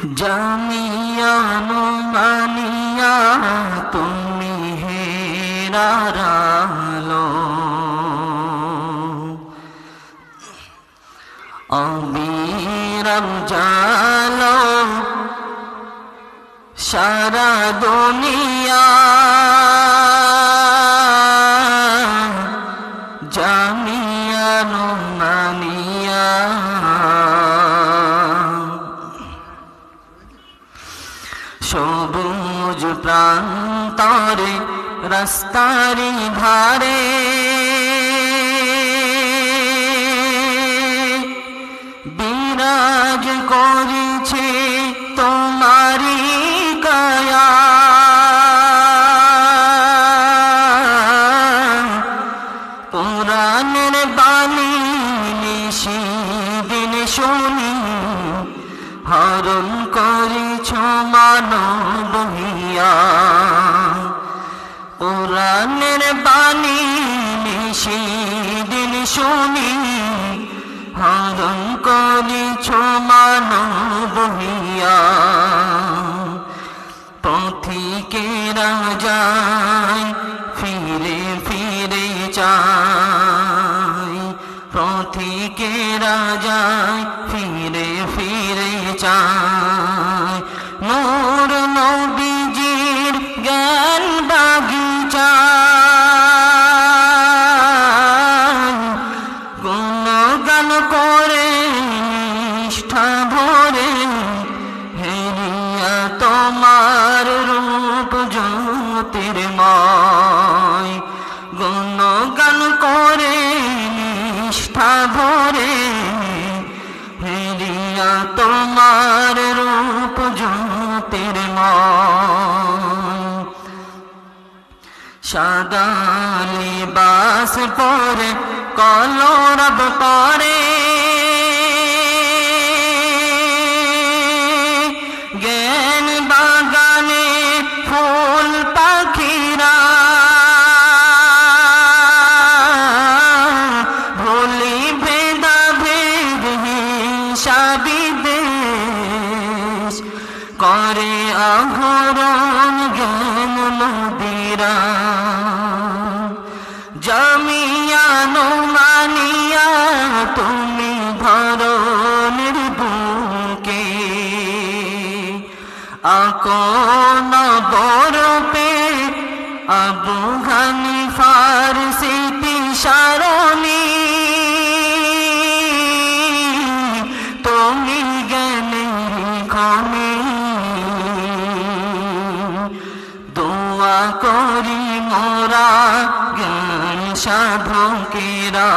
জামিয়ানো মানিয়া তুমি হেরারালো অবিরাম জালো সারা দুনিয়া জামিয়ানো মানিয়া সবুজ প্রান্তরে রাস্তারি ধারে। বিরাজ করেছে তোমারি কায়া। পুরাণের বাণী নিশিদিন শুনি হরণ পুরাণের বাণী নিশিদিন শুনি, হরণ করেছ মানব হিয়া পথিকেরা যায় ফিরে ফিরে চায় পথিকেরা যায় ফিরে ফিরে চায় নিষ্ঠা ভরে হেরিয়া তোমার রূপ জ্যোতির্ময় গুণ গান করে, নিষ্ঠা ভরে হেরিয়া তোমার রূপ জ্যোতির্ময় সাদা লিবাস পরে, কলরব পরে করে আহরণ জ্ঞান নদীরা। জামিয়ানো মানিয়া তুমি ধরনের বুকে আকন বরপে আবু হানিফার স্মৃতি সারণী করি মোরা, জ্ঞান সাধকেরা,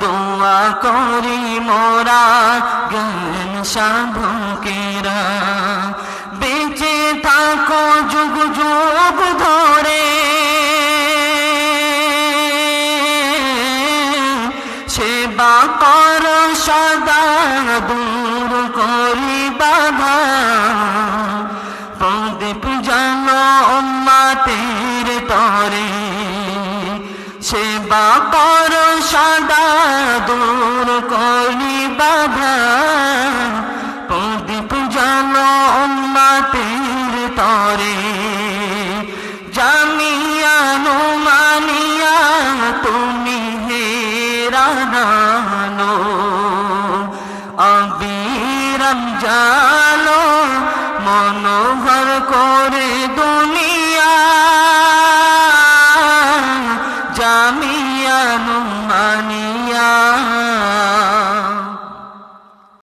দোয়া করি মোরা, জ্ঞান সাধকেরা। বেঁচে থাকো যুগ যুগ ধরে, সেবা কর সদা, দূর করি বাধা বাধা। প্রদীপ জান মাতের তরে। জামিয়ানো মানিয়া তুমি হেরানো অবিরাম জালো মনোহর করে দুন